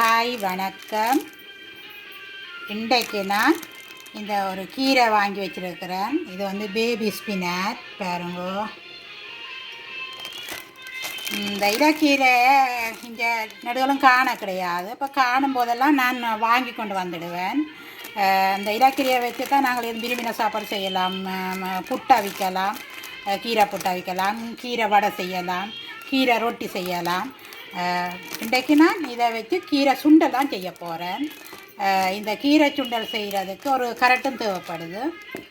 Hi வணக்கம். இன்றைக்கு நான் இந்த ஒரு கீரை வாங்கி வச்சுருக்கிறேன். இது வந்து பேபி ஸ்பினர். பாருங்க. இந்த இலக்கீரை இங்கே நடுகளும் காண கிடையாது. இப்போ காணும் போதெல்லாம் நான் வாங்கி கொண்டு வந்துடுவேன். இந்த இலக்கீரையை வச்சு தான் நாங்கள் எதுவும் விரும்பின சாப்பாடு செய்யலாம். புட்டை விற்கலாம். கீரை புட்டை விற்கலாம். கீரை வடை செய்யலாம். கீரை ரொட்டி செய்யலாம். இன்றைக்கு நான் இதை வச்சு கீரை சுண்டல் தான் செய்ய போகிறேன் இந்த கீரை சுண்டல் செய்கிறதுக்கு ஒரு கரட்டும் தேவைப்படுது.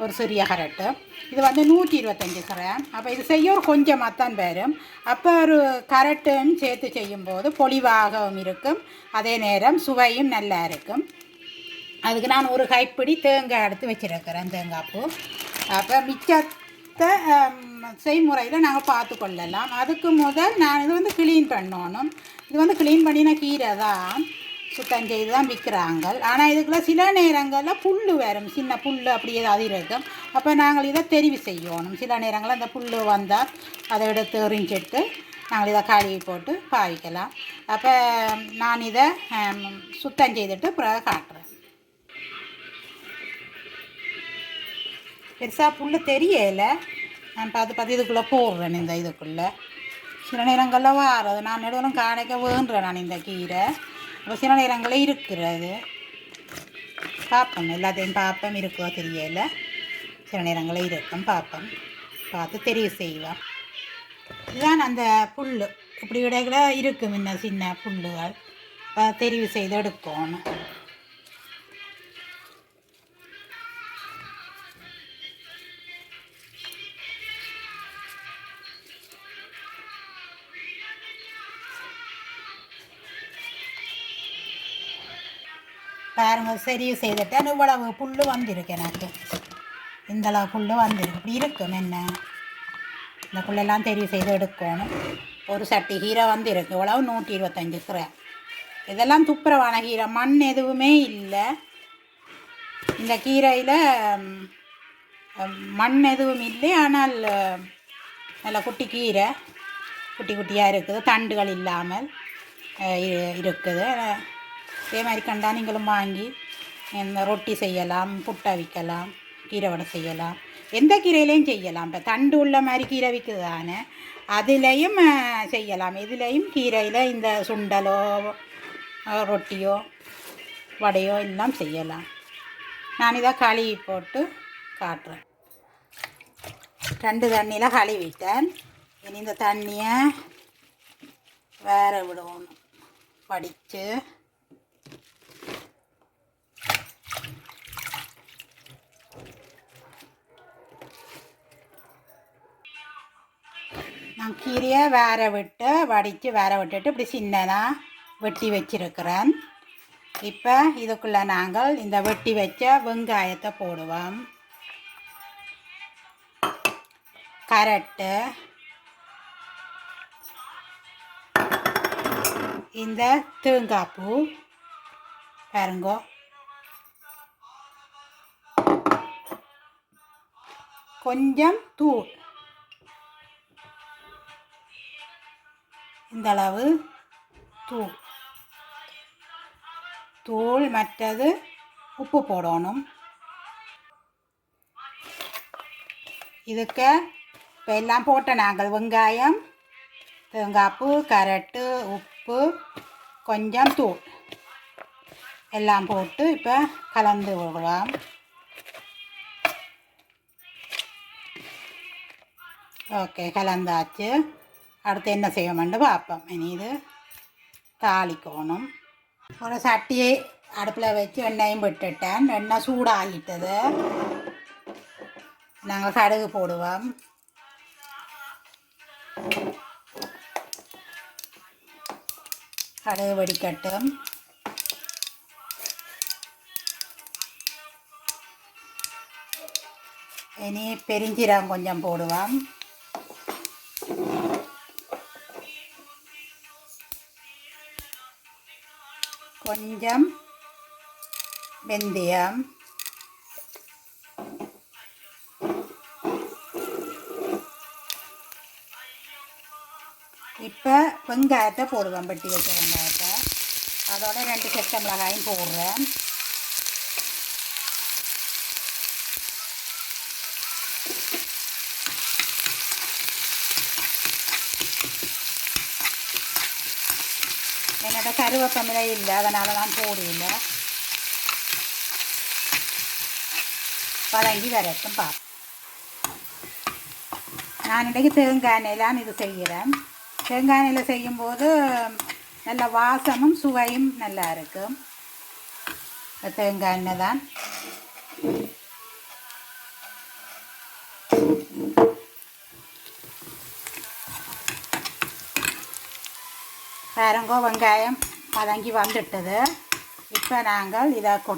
ஒரு சிறிய கரட்டு. இது வந்து நூற்றி இருபத்தஞ்சி கிராம். அப்போ இது செய்ய ஒரு கொஞ்சமாக தான் வரும். அப்போ ஒரு கரட்டுன்னு சேர்த்து செய்யும்போது பொலிவாகவும் இருக்கும். அதே நேரம் சுவையும் நல்லா இருக்கும். அதுக்கு நான் ஒரு கைப்பிடி தேங்காய் எடுத்து வச்சிருக்கிறேன் தேங்காய் பூ. அப்போ மிச்சத்தை செய்முறையில் நாங்கள் பார்த்து கொள்ளலாம். அதுக்கு முதல் நான் இது வந்து க்ளீன் பண்ணணும். இது வந்து க்ளீன் பண்ணின கீரை தான். சுத்தம் செய்து தான் விற்கிறாங்க. ஆனால் இதுக்குள்ள சில நேரங்களில் புல் வரும். சின்ன புல் அப்படி ஏதாவது இருக்கும். அப்போ நாங்கள் இதை தெரிவு செய்யணும். சில நேரங்களில் அந்த புல் வந்தால் அதை எடுத்து எறிஞ்சிட்டு நாங்கள் இதை காலியை போட்டு பாவிக்கலாம். அப்போ நான் இதை சுத்தம் செய்துட்டு பிறகு காட்டுறேன். பெருசாக புல் தெரியலை. நான் பார்த்து பார்த்து இதுக்குள்ளே போடுறேன் இந்த இதுக்குள்ளே. சில நேரங்களில் வாரது. நான் நடுவலும் காணிக்க வேண்டுறேன் நான் இந்த கீரை. அப்போ சில நேரங்களில் இருக்கிறது. பார்ப்போம் எல்லாத்தையும் பார்ப்போம் இருக்கோ தெரியல. சில நேரங்களில் இருக்கும் பார்ப்போம் பார்த்து தெரிவு செய்வோம். இதுதான் அந்த புல் இப்படி இடையில இருக்கும் இன்னும் சின்ன புல்லுகள். தெரிவு செய்து எடுக்கணும். பாருங்க சரி செய்துட்டேன் இவ்வளவு புல் வந்திருக்கு எனக்கு. இந்தளவு புல் வந்திருக்கு. இப்படி இருக்கும் என்ன? இந்த புல்லெல்லாம் தெரிவு செய்து எடுக்கணும். ஒரு சட்டி கீரை வந்திருக்கு. இவ்வளவு நூற்றி இருபத்தஞ்சி கிராம் இதெல்லாம் துப்புரவான கீரை. மண் எதுவுமே இல்லை. இந்த கீரையில் மண் எதுவும் இல்லை. ஆனால் நல்ல குட்டி கீரை. குட்டி குட்டியாக இருக்குது. தண்டுகள் இல்லாமல் இரு- இருக்குது. இதே மாதிரி கண்டா நீங்களும் வாங்கி இந்த ரொட்டி செய்யலாம் புட்டை விற்கலாம் கீரை வடை செய்யலாம் எந்த கீரையிலையும் செய்யலாம். இப்போ தண்டு உள்ள மாதிரி கீரை விற்குது தானே அதுலேயும் செய்யலாம். இதுலேயும் கீரையில் இந்த சுண்டலோ ரொட்டியோ வடையோ எல்லாம் செய்யலாம். நான் இதை கழுவி போட்டு காட்டுறேன். ரெண்டு தண்ணியில் கழுவிட்டேன் இனி இந்த தண்ணியை வேற விடணும். வடித்து நான் கீரையை வேற விட்டு வடித்து வேற விட்டுட்டு இப்படி சின்னதாக வெட்டி வச்சிருக்கிறேன். இப்போ இதுக்குள்ளே நாங்கள் இந்த வெட்டி வச்ச வெங்காயத்தை போடுவோம். கரட்டு. இந்த தேங்காய் பூ. பாருங்கோ. கொஞ்சம் தூள். இந்த அளவு தூள் தூள் மற்றது உப்பு போடணும். இதுக்கு இப்போ எல்லாம் போட்ட நாங்கள் வெங்காயம் தேங்காய்ப்பு கரட்டு உப்பு கொஞ்சம் தூள். எல்லாம் போட்டு இப்போ கலந்து விடலாம். ஓகே கலந்தாச்சு. அடுத்து என்ன செய்வோம்னு பார்ப்போம் இனி இது தாளிக்கணும் ஒரு சட்டியை அடுப்பில் வச்சு எண்ணெயும் விட்டுட்டேன் எண்ணெய் சூடாகிட்டது நாங்கள் கடுகு போடுவோம் கடுகு வெடிக்கட்டும் இனி பெருஞ்சீரகம் கொஞ்சம் போடுவோம் கொஞ்சம் வெந்தயம் இப்போ வெங்காயத்தை போடுவேன் வெட்டி வச்ச வெங்காயத்தை அதோட ரெண்டு செத்த மிளகாயும் போடுறேன் என்னோட கருவேப்பமில இல்லை அதனால தான் போடல வதங்கி வரட்டும் பார்ப்போம் நான் இன்றைக்கு தேங்காய் எண்ணெயிலான் இது செய்கிறேன். தேங்காய் எண்ணெயில் செய்யும்போது நல்ல வாசமும் சுவையும் நல்லா இருக்கும். தேங்காய் எண்ணெய் தான் பாருங்கோ வெங்காயம் வதங்கி வந்துட்டது. இப்போ நாங்கள் இதை கொ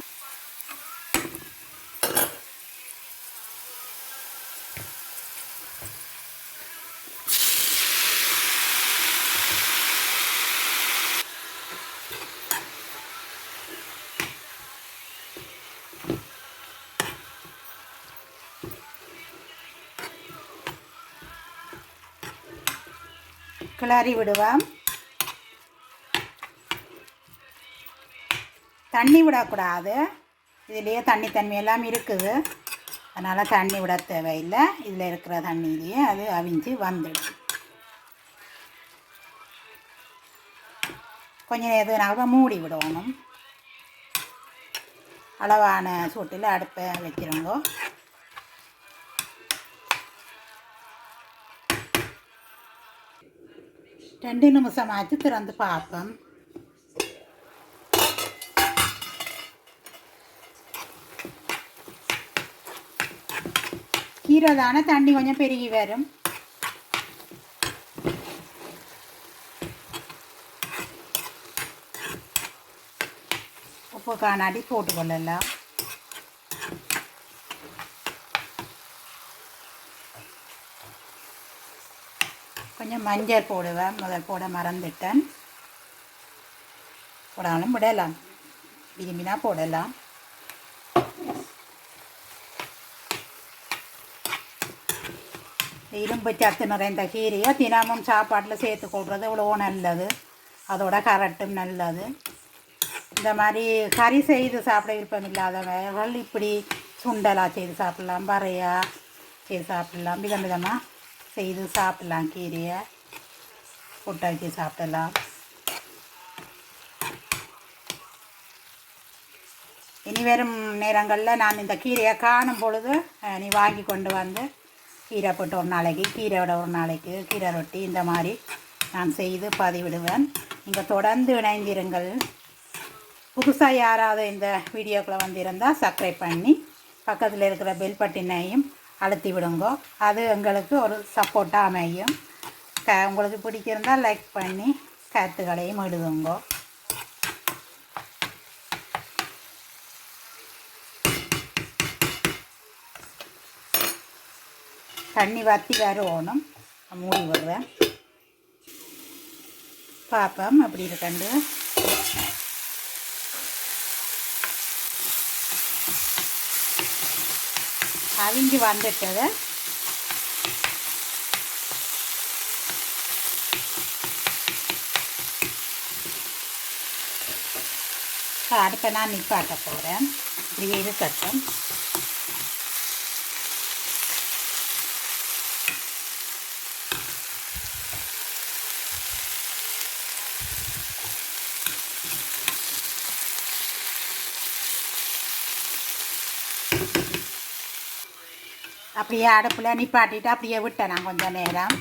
கிளறி விடுவோம். தண்ணி விடக்கூடாது. இதுலேயே தண்ணி தன்மையெல்லாம் இருக்குது. அதனால் தண்ணி விட தேவையில்லை. இதில் இருக்கிற தண்ணியிலேயே அது அவிஞ்சு வந்துடும். கொஞ்சம் நேரத்துக்கு மூடி விடணும். அளவான சூட்டில் அடுப்பை வைக்கிறோங்கோ. ரெண்டு நிமிஷமாச்சு திறந்து பார்ப்போம். ஈரதான தண்ணி கொஞ்சம் பெருகி வரும். உப்பு காணாடி போட்டுக்கொள்ளலாம் கொஞ்சம் மஞ்சள் போடுவேன். முதல் போட மறந்துட்டேன். போடாலும் விடலாம். விரும்பினா போடலாம். இரும்பு சத்து நிறைந்த கீரையை தினமும் சாப்பாட்டில் சேர்த்து கொள்வது இவ்வளோ நல்லது. அதோட கரட்டும் நல்லது. இந்த மாதிரி கறி செய்து சாப்பிட விருப்பம் இல்லாதவர்கள் இப்படி சுண்டலாக செய்து சாப்பிட்லாம் வரையாக செய்து சாப்பிட்லாம் விதம் விதமாக செய்து சாப்பிட்லாம் கீரையை புட்டை வச்சு சாப்பிடலாம். இனி வரும் நேரங்களில் நான் இந்த கீரையை காணும் பொழுது நீ வாங்கி கொண்டு வந்து கீரை போட்டு ஒரு நாளைக்கு கீரையோட ஒரு நாளைக்கு கீரை ரொட்டி இந்த மாதிரி நான் செய்து பதிவிடுவேன். நீங்கள் தொடர்ந்து இணைந்திருங்கள். புதுசாக யாராவது இந்த வீடியோக்குள்ளே வந்திருந்தால் சப்ஸ்கிரைப் பண்ணி பக்கத்தில் இருக்கிற பெல் பட்டினையும் அழுத்தி விடுங்கோ. அது எங்களுக்கு ஒரு சப்போர்ட்டாக அமையும். க உங்களுக்கு பிடிச்சிருந்தால் லைக் பண்ணி கருத்துக்களையும் எழுதுங்கோ. தண்ணி வற்றி ஓணும் மூடி விடுவேன் பார்ப்போம் அப்படி இருக்கண்டு. அவிஞ்சு வந்துட்டத. அடுப்பை நான் நிப்பாட்ட போகிறேன் இப்படியே இருக்கட்டும் அப்படியே அடுப்பில் நிப்பாட்டிட்டு அப்படியே விட்டேன் நான் கொஞ்சம் நேரம்.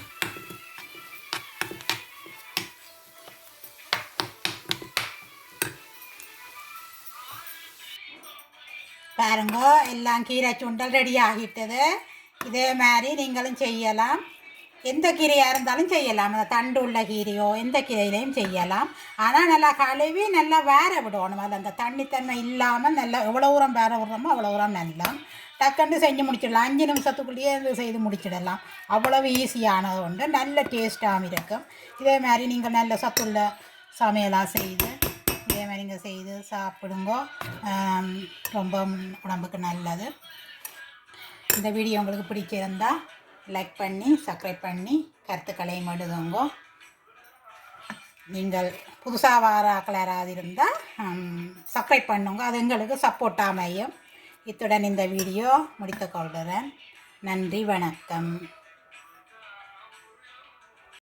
பாருங்க எல்லாம் கீரை சுண்டல் ரெடி ஆகிட்டது. இதே மாதிரி நீங்களும் செய்யலாம். எந்த கீரையாக இருந்தாலும் செய்யலாம். அந்த தண்டு உள்ள கீரையோ எந்த கீரையிலையும் செய்யலாம். ஆனால் நல்லா கழுவி நல்லா வேற விடணும். அது அந்த தண்ணித்தன்மை இல்லாமல் நல்லா எவ்வளோ உரம் வேற விடுறோமோ அவ்வளோ உரம் நல்லா டக்குன்னு செஞ்சு முடிச்சிடலாம். அஞ்சு நிமிஷத்துக்குள்ளேயே இது செய்து முடிச்சிடலாம். அவ்வளவு ஈஸியானது உண்டு. நல்ல டேஸ்ட்டாகவும் இருக்கும். இதே மாதிரி நீங்கள் நல்ல சத்துள்ள சமையலாக செய்து இதே மாதிரி நீங்கள் செய்து சாப்பிடுங்க. ரொம்ப உடம்புக்கு நல்லது. இந்த வீடியோ உங்களுக்கு பிடிச்சிருந்தா லைக் பண்ணி சப்ஸ்கிரைப் பண்ணி கருத்துக்களையும் எழுதுங்க. நீங்கள் புதுசாக வாராக்கள் யாராவது இருந்தால் சப்ஸ்கிரைப் பண்ணுங்க. அது எங்களுக்கு சப்போர்ட் அமையும். இத்துடன் இந்த வீடியோ முடித்துக் கொள்கிறேன். நன்றி வணக்கம்.